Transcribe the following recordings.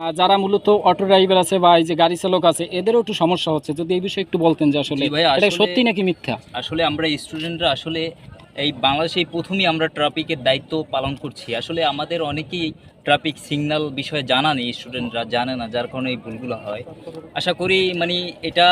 যারা মূলত auto driver আছে বা এই যে গাড়ি চালক আছে এদেরও একটু সমস্যা হচ্ছে। যদি এই বিষয়ে একটু বলতেন যে আসলে এটা সত্যি নাকি মিথ্যা? আসলে আমরা স্টুডেন্টরা আসলে এই বাংলাদেশে প্রথমই প্রথমেই আমরা ট্রাফিকের দায়িত্ব পালন করছি। আসলে আমাদের অনেকেই ট্রাফিক সিগন্যাল বিষয়ে জানা নেই স্টুডেন্টরা জানে না যার কারণে এই ভুলগুলো হয়। আশা করি মানে এটা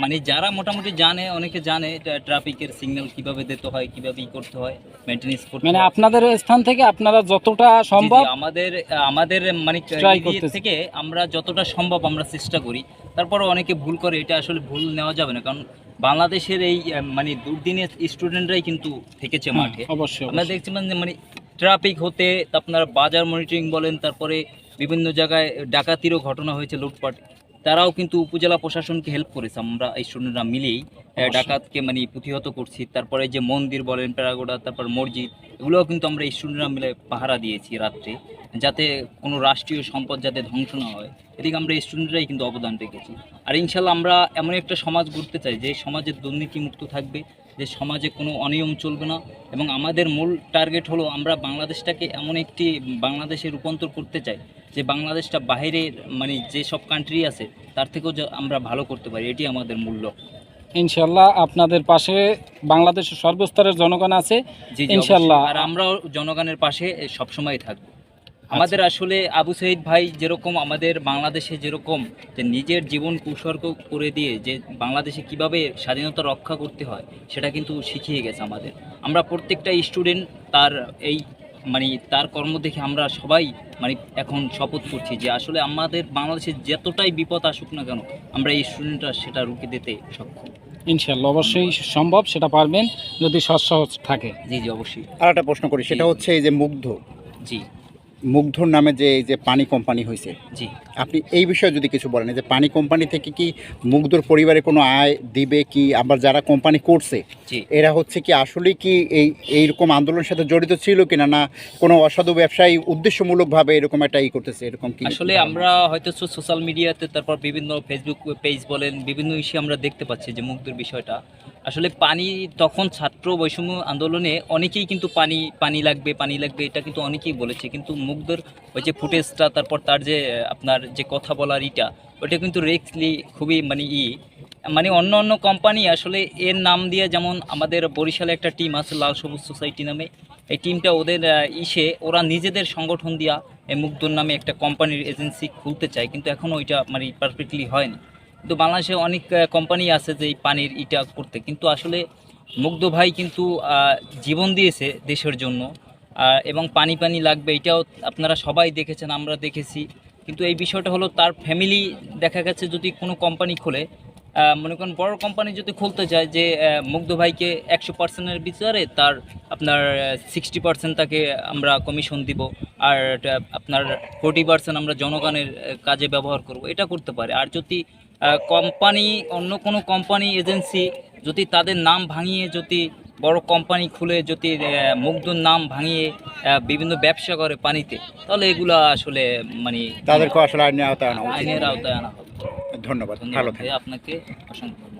মানে যারা মোটামুটি জানে অনেকে জানে ট্রাফিকের সিগন্যাল কীভাবে দিতে হয় কীভাবে ই করতে হয় মেনটেনেন্স করতে মানে আপনাদের স্থান থেকে আপনারা যতটা সম্ভব আমাদের আমাদের মানে এদিক থেকে আমরা যতটা সম্ভব আমরা চেষ্টা করি। তারপরে অনেকে ভুল করে এটা আসলে ভুল নেওয়া যাবে না। কারণ বাংলাদেশের এই মানে দুর্দিনের স্টুডেন্টরাই কিন্তু থেকেছে মাঠে। অবশ্যই আমরা দেখছি যে মানে ট্রাফিক হতে আপনার বাজার মনিটরিং বলেন তারপরে বিভিন্ন জায়গায় ডাকাতিরও ঘটনা হয়েছে লুটপাট। তারাও কিন্তু উপজেলা প্রশাসনকে হেল্প করেছে। আমরা এই স্টুডেন্টরা মিলেই ডাকাতকে মানে প্রতিহত করছি। তারপরে যে মন্দির বলেন প্যারাগোডা তারপর মসজিদ এগুলোও কিন্তু আমরা এই স্টুডেন্টরা মিলে পাহারা দিয়েছি রাত্রে যাতে কোনো রাষ্ট্রীয় সম্পদ যাতে ধ্বংস না হয়। এদিকে আমরা স্টুডেন্টরাই কিন্তু অবদান রেখেছি। আর ইনশাল্লাহ আমরা এমন একটা সমাজ গড়তে চাই যে সমাজে দুর্নীতিমুক্ত থাকবে যে সমাজে কোনো অনিয়ম চলবে না এবং আমাদের মূল টার্গেট হলো আমরা বাংলাদেশটাকে এমন একটি বাংলাদেশে রূপান্তর করতে চাই যে বাংলাদেশটা বাইরের মানে যে সব কান্ট্রি আছে তার থেকেও আমরা ভালো করতে পারি এটি আমাদের মূল লক্ষ্য। ইনশাল্লাহ আপনাদের পাশে বাংলাদেশের সর্বস্তরের জনগণ আছে। ইনশাল্লাহ। আর আমরাও জনগণের পাশে সবসময় থাকব। আমাদের আসলে আবু সঈদ ভাই যেরকম আমাদের বাংলাদেশে যেরকম যে নিজের জীবন উৎসর্গ করে দিয়ে যে বাংলাদেশে কীভাবে স্বাধীনতা রক্ষা করতে হয় সেটা কিন্তু শিখিয়ে গেছে আমাদের। আমরা প্রত্যেকটা স্টুডেন্ট তার এই মানে তার কর্ম দেখে আমরা সবাই মানে এখন শপথ করছি যে আসলে আমাদের বাংলাদেশে যতটাই বিপদ আসুক না কেন আমরা এই স্টুডেন্টরা সেটা রুখে দিতে সক্ষম। ইনশাল্লাহ অবশ্যই সম্ভব সেটা পারবেন যদি সৎসাহস থাকে। জি জি অবশ্যই। আর একটা প্রশ্ন করি সেটা হচ্ছে এই যে মুগ্ধ। জি। মুগ্ধর নামে যে এই যে পানি কোম্পানি হয়েছে জি। আপনি এই বিষয়ে যদি কিছু বলেন যে পানি কোম্পানি থেকে কি মুগ্ধর পরিবারে কোনো আয় দিবে কি? আবার যারা কোম্পানি করছে এরা হচ্ছে কি আসলে কি এই এইরকম আন্দোলনের সাথে জড়িত ছিল কিনা না কোনো অসাধু ব্যবসায়ী উদ্দেশ্যমূলকভাবে এরকম একটা ই করতেছে? এরকম কি আসলে আমরা হয়তো সোশ্যাল মিডিয়াতে তারপর বিভিন্ন ফেসবুক পেজ বলেন বিভিন্ন ইস্যু আমরা দেখতে পাচ্ছি যে মুগ্ধর বিষয়টা। আসলে পানি তখন ছাত্র বৈষম্য আন্দোলনে অনেকেই কিন্তু পানি পানি লাগবে পানি লাগবে, এটা কিন্তু অনেকেই বলেছে। কিন্তু মুগ্ধর ওই যে ফুটেজটা, তারপর তার যে, আপনার যে কথা বলার ইটা ওটা কিন্তু রেক্সলি খুবই মানে ই। মানে অন্য অন্য কোম্পানি আসলে এর নাম দিয়ে যেমন আমাদের বরিশালে একটা টিম আছে, লাল সবুজ সোসাইটি নামে। এই টিমটা ওদের ইসে, ওরা নিজেদের সংগঠন দিয়া এই মুগ্ধর নামে একটা কোম্পানির এজেন্সি খুলতে চায়, কিন্তু এখনও ওইটা মানে পারফেক্টলি হয়নি। কিন্তু বাংলাদেশে অনেক কোম্পানি আছে যে এই পানির ইটা করতে। কিন্তু আসলে মুগ্ধ ভাই কিন্তু জীবন দিয়েছে দেশের জন্য। এবং পানি পানি লাগবে, এটাও আপনারা সবাই দেখেছেন, আমরা দেখেছি। কিন্তু এই বিষয়টা হলো তার ফ্যামিলি দেখা গেছে যদি কোনো কোম্পানি খোলে মনে করেন বড় কোম্পানি যদি খুলতে চায় যে মুগ্ধ ভাইকে একশো পার্সেন্টের বিচারে তার আপনার সিক্সটি পার্সেন্ট তাকে আমরা কমিশন দিব, আর আপনার ফোর্টি পার্সেন্ট আমরা জনগণের কাজে ব্যবহার করব। এটা করতে পারে। আর যদি কোম্পানি অন্য কোনো কোম্পানি এজেন্সি যদি তাদের নাম ভাঙিয়ে যদি বড় কোম্পানি খুলে যদি মুগ্ধুর নাম ভাঙিয়ে বিভিন্ন ব্যবসা করে পানিতে তাহলে এগুলো আসলে মানে তাদেরকে আসলে আইনের আওতায় আনা আইনের আওতায় আনা হবে। ধন্যবাদ ভালো আপনাকে অসংখ্য